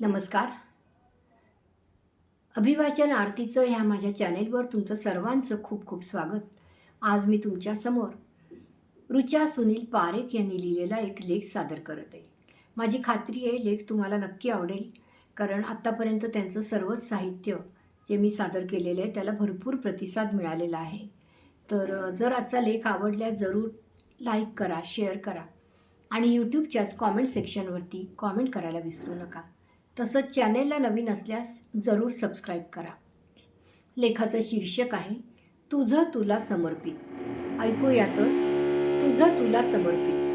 नमस्कार. अभिवाचन आरतीचं ह्या माझ्या चॅनेलवर तुमचं सर्वांचं खूप खूप स्वागत. आज मी तुमच्यासमोर रुचा सुनील पारेख यांनी लिहिलेला एक लेख सादर करत आहे. माझी खात्री आहे लेख तुम्हाला नक्की आवडेल कारण आत्तापर्यंत त्यांचं सर्वच साहित्य जे मी सादर केलेलं आहे त्याला भरपूर प्रतिसाद मिळालेला आहे. तर जर आजचा लेख आपल्यास जरूर लाईक करा शेअर करा आणि यूट्यूबच्याच कॉमेंट सेक्शनवरती कॉमेंट करायला विसरू नका. तसंच चॅनेलला नवीन असल्यास जरूर सबस्क्राईब करा. लेखाचं शीर्षक आहे तुझं तुला समर्पित. ऐकूया तर तुझं तुला समर्पित.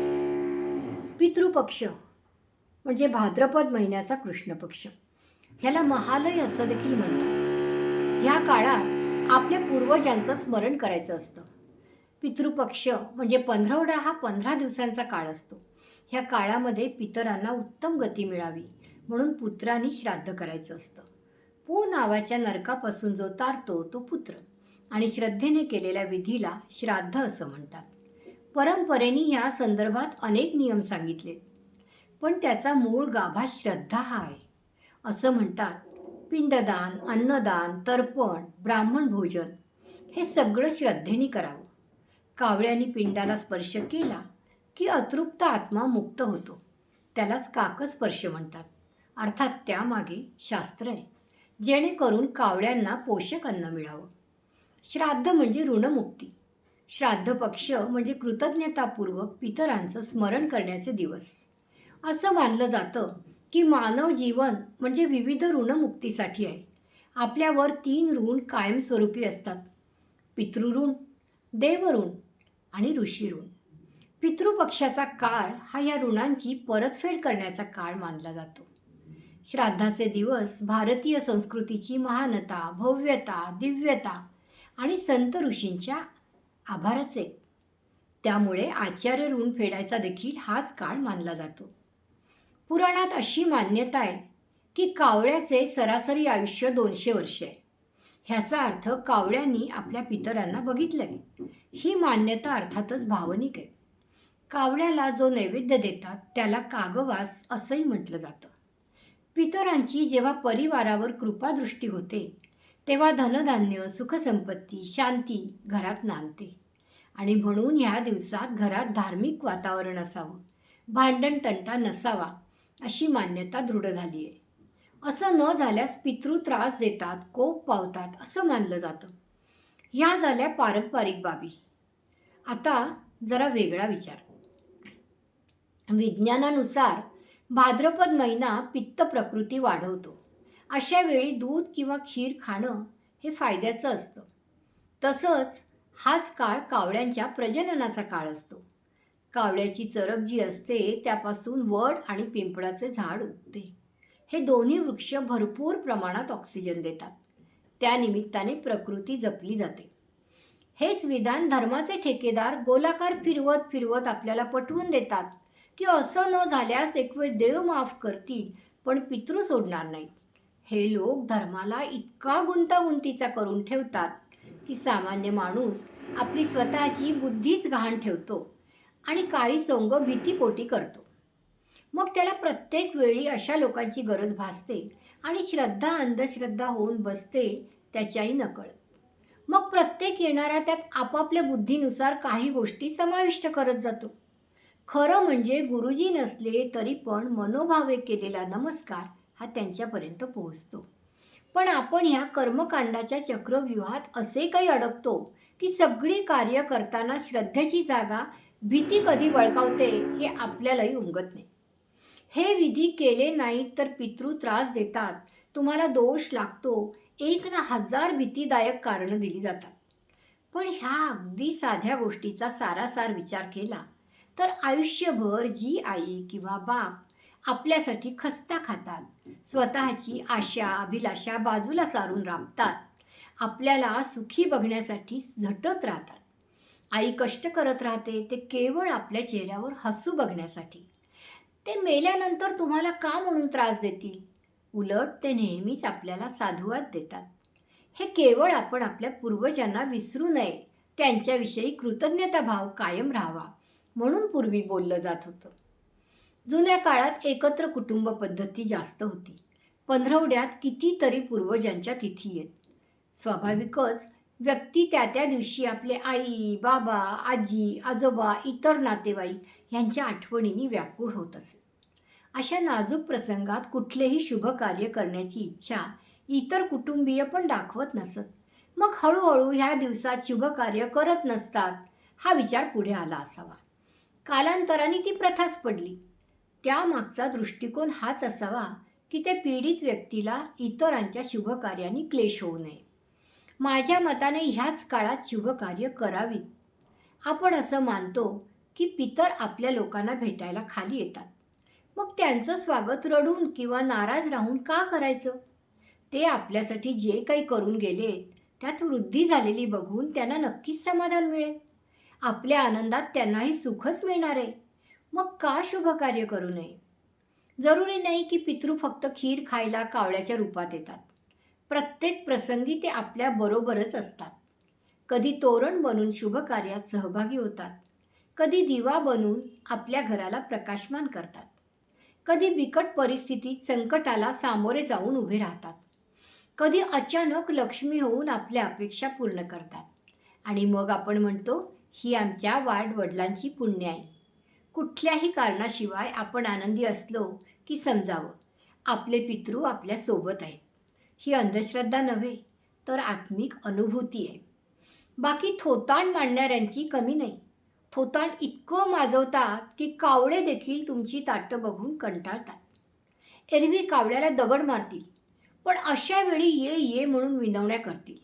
पितृपक्ष म्हणजे भाद्रपद महिन्याचा कृष्ण पक्ष ह्याला महालय असं देखील म्हणतात. ह्या काळात आपल्या पूर्वजांचं स्मरण करायचं असतं. पितृपक्ष म्हणजे पंधरवडा हा पंधरा दिवसांचा काळ असतो. ह्या काळामध्ये पितरांना उत्तम गती मिळावी. म्हणून पुत्रांनी श्राद्ध करायचं असतं. पू नावाच्या नरकापासून जो तारतो तो पुत्र. आणि श्रद्धेने केलेल्या विधीला श्राद्ध असं म्हणतात. परंपरेने ह्या संदर्भात अनेक नियम सांगितले. पण त्याचा मूळ गाभा श्रद्धा हा आहे. असं म्हणतात पिंडदान अन्नदान तर्पण ब्राह्मण भोजन हे सगळं श्रद्धेने करावं. कावळ्याने पिंडाला स्पर्श केला की अतृप्त आत्मा मुक्त होतो. त्यालाच काकस्पर्श म्हणतात. अर्थात त्यामागे शास्त्र आहे. जेणेकरून कावळ्यांना पोषक अन्न मिळावं. श्राद्ध म्हणजे ऋणमुक्ती. श्राद्ध पक्ष म्हणजे कृतज्ञतापूर्वक पितरांचं स्मरण करण्याचे दिवस. असं मानलं जातं की मानव जीवन म्हणजे विविध ऋणमुक्तीसाठी आहे. आपल्यावर तीन ऋण कायमस्वरूपी असतात. पितृऋण देवऋण आणि ऋषीऋण. पितृपक्षाचा काळ हा या ऋणांची परतफेड करण्याचा काळ मानला जातो. श्राद्धाचे दिवस भारतीय संस्कृतीची महानता भव्यता दिव्यता आणि संत ऋषींच्या आभाराचे. त्यामुळे आचार्य ऋण फेडायचा देखील हाच काळ मानला जातो. पुराणात अशी मान्यता आहे की कावळ्याचे सरासरी आयुष्य दोनशे वर्ष आहे. ह्याचा अर्थ कावळ्यांनी आपल्या पितरांना बघितलंय. ही मान्यता अर्थातच भावनिक आहे. कावळ्याला जो नैवेद्य देतात त्याला कागवास असंही म्हटलं जातं. पितरांची जेव्हा परिवारावर कृपादृष्टी होते तेव्हा धनधान्य सुखसंपत्ती शांती घरात नांदते. आणि म्हणून ह्या दिवसात घरात धार्मिक वातावरण असावं भांडण तंटा नसावा अशी मान्यता दृढ झाली आहे असं न झाल्यास पितृ त्रास देतात कोप पावतात असं मानलं जातं. ह्या झाल्या पारंपरिक बाबी. आता जरा वेगळा विचार. विज्ञानानुसार भाद्रपद महिना पित्त प्रकृती वाढवतो. अशा वेळी दूध किंवा खीर खाणं हे फायद्याचं असतं. तसंच हाच काळ कावळ्यांच्या प्रजननाचा काळ असतो. कावळ्याची चरक जी असते त्यापासून वड आणि पिंपळाचे झाड उगते. हे दोन्ही वृक्ष भरपूर प्रमाणात ऑक्सिजन देतात. त्या निमित्ताने प्रकृती जपली जाते. हेच विधान धर्माचे ठेकेदार गोलाकार फिरवत फिरवत आपल्याला पटवून देतात. की असं न झाल्यास एक वेळ देव माफ करतील पण पितृ सोडणार नाहीत हे लोक धर्माला इतका गुंतागुंतीचा करून ठेवतात की सामान्य माणूस आपली स्वतःची बुद्धीच गहाण ठेवतो आणि काही सोंग भीतीपोटी करतो. मग त्याला प्रत्येक वेळी अशा लोकांची गरज भासते आणि श्रद्धा अंधश्रद्धा होऊन बसते त्याच्याही नकळत मग प्रत्येक येणारा त्यात आपापल्या बुद्धीनुसार काही गोष्टी समाविष्ट करत जातो. खरं म्हणजे गुरुजी नसले तरी पण मनोभावे केलेला नमस्कार हा त्यांच्यापर्यंत पोहोचतो. पण आपण ह्या कर्मकांडाच्या चक्रव्यूहात असे काही अडकतो की सगळी कार्य करताना श्रद्धेची जागा भीती कधी बळकावते हे आपल्यालाही उमगत नाही. हे विधी केले नाहीत तर पितृ त्रास देतात. तुम्हाला दोष लागतो. एक ना हजार भीतीदायक कारणं दिली जातात. पण ह्या अगदी साध्या गोष्टीचा सारासार विचार केला तर आयुष्यभर जी आई किंवा बाप आपल्यासाठी खस्ता खातात स्वतःची आशा अभिलाषा बाजूला सारून राबतात आपल्याला सुखी बघण्यासाठी झटत राहतात. आई कष्ट करत राहते ते केवळ आपल्या चेहऱ्यावर हसू बघण्यासाठी. ते मेल्यानंतर तुम्हाला का म्हणून त्रास देतील? उलट ते नेहमीच आपल्याला साधुवाद देतात. हे केवळ आपण आपल्या पूर्वजांना विसरू नये त्यांच्याविषयी कृतज्ञता भाव कायम राहावा. म्हणून पूर्वी बोललं जात होतं. जुन्या काळात एकत्र कुटुंब पद्धती जास्त होती. पंधरवड्यात कितीतरी पूर्वजांच्या तिथी येत. स्वाभाविकच व्यक्ती त्या त्या दिवशी आपले आई बाबा आजी आजोबा इतर नातेवाईक यांच्या आठवणींनी व्याकुळ होत असे. अशा नाजूक प्रसंगात कुठलेही शुभ कार्य करण्याची इच्छा इतर कुटुंबीय पण दाखवत नसत. मग हळूहळू ह्या दिवसात शुभ कार्य करत नसतात हा विचार पुढे आला असावा. कालांतराने ती प्रथाच पडली. त्यामागचा दृष्टिकोन हाच असावा की ते पीडित व्यक्तीला इतरांच्या शुभकार्याने क्लेश होऊ नये. माझ्या मताने ह्याच काळात शुभकार्य करावी. आपण असं मानतो की पितर आपल्या लोकांना भेटायला खाली येतात. मग त्यांचं स्वागत रडून किंवा नाराज राहून का करायचं? ते आपल्यासाठी जे काही करून गेले त्यात वृद्धी झालेली बघून त्यांना नक्कीच समाधान मिळेल. आपल्या आनंदात त्यांनाही सुखच मिळणार आहे. मग का शुभ कार्य करू नये? जरुरी नाही की पितृ फक्त खीर खायला कावळ्याच्या रूपात येतात. प्रत्येक प्रसंगी ते आपल्या बरोबरच असतात. कधी तोरण बनून शुभ कार्यात सहभागी होतात. कधी दिवा बनून आपल्या घराला प्रकाशमान करतात. कधी बिकट परिस्थितीत संकटाला सामोरे जाऊन उभे राहतात. कधी अचानक लक्ष्मी होऊन आपल्या अपेक्षा पूर्ण करतात. आणि मग आपण म्हणतो ही आमच्या वाढ वडिलांची पुण्य आहे. कुठल्याही कारणाशिवाय आपण आनंदी असलो की समजावं. आपले पितृ आपल्यासोबत आहेत. ही अंधश्रद्धा नव्हे तर आत्मिक अनुभूती आहे. बाकी थोताण मांडणाऱ्यांची कमी नाही. थोताण इतकं माजवतात की कावळे देखील तुमची ताटं बघून कंटाळतात. एरवी कावळ्याला दगड मारतील पण अशा वेळी ये ये म्हणून विनवण्या करतील.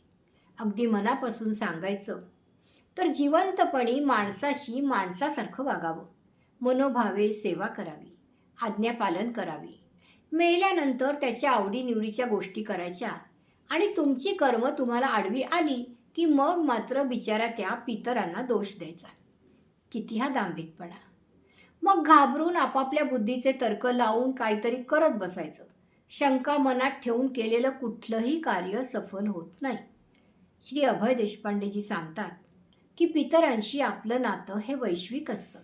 अगदी मनापासून सांगायचं तर जिवंतपणी माणसाशी माणसासारखं वागावं. मनोभावे सेवा करावी. आज्ञापालन करावी. मेल्यानंतर त्याच्या आवडीनिवडीच्या गोष्टी करायच्या आणि तुमची कर्म तुम्हाला आडवी आली की मग मात्र बिचारा त्या पितरांना दोष द्यायचा. किती हा दांभिकपणा. मग घाबरून आपापल्या बुद्धीचे तर्क लावून काहीतरी करत बसायचं. शंका मनात ठेवून केलेलं कुठलंही कार्य सफल होत नाही. श्री अभय देशपांडेजी सांगतात की पितरांशी आपलं नातं हे वैश्विक असतं.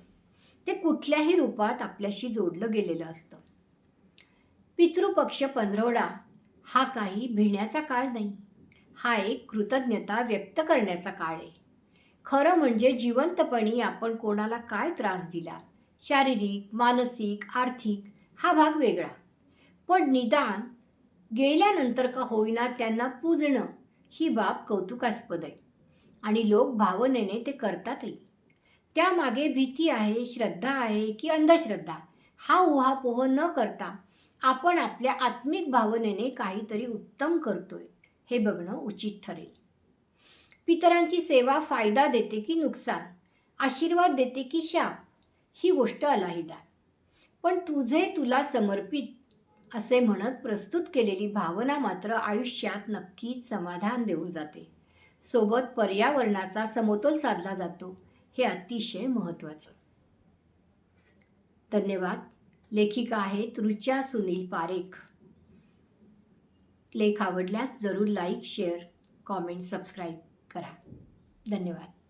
ते कुठल्याही रूपात आपल्याशी जोडलं गेलेलं असतं. पितृपक्ष पंधरवडा हा काही भिण्याचा काळ नाही. हा एक कृतज्ञता व्यक्त करण्याचा काळ आहे. खरं म्हणजे जिवंतपणी आपण कोणाला काय त्रास दिला शारीरिक मानसिक आर्थिक हा भाग वेगळा. पण निदान गेल्यानंतर का होईना त्यांना पूजणं ही बाब कौतुकास्पद आहे. आणि लोक भावनेने ते करतातही. त्यामागे भीती आहे श्रद्धा आहे की अंधश्रद्धा. हा उहापोह न करता आपण आपल्या आत्मिक भावनेने काहीतरी उत्तम करतोय हे बघणं उचित ठरेल. पितरांची सेवा फायदा देते की नुकसान आशीर्वाद देते की शाप ही गोष्ट अलाहिदा. पण तुझे तुला समर्पित असे म्हणत प्रस्तुत केलेली भावना मात्र आयुष्यात नक्कीच समाधान देऊन जाते. सोबत पर्यावरणाचा समतोल साधला जातो हे अतिशय महत्त्वाचं. धन्यवाद. लेखिका आहेत रुचा सुनील पारेख. लेख आवडल्यास जरूर लाईक शेअर कॉमेंट सबस्क्राईब करा. धन्यवाद.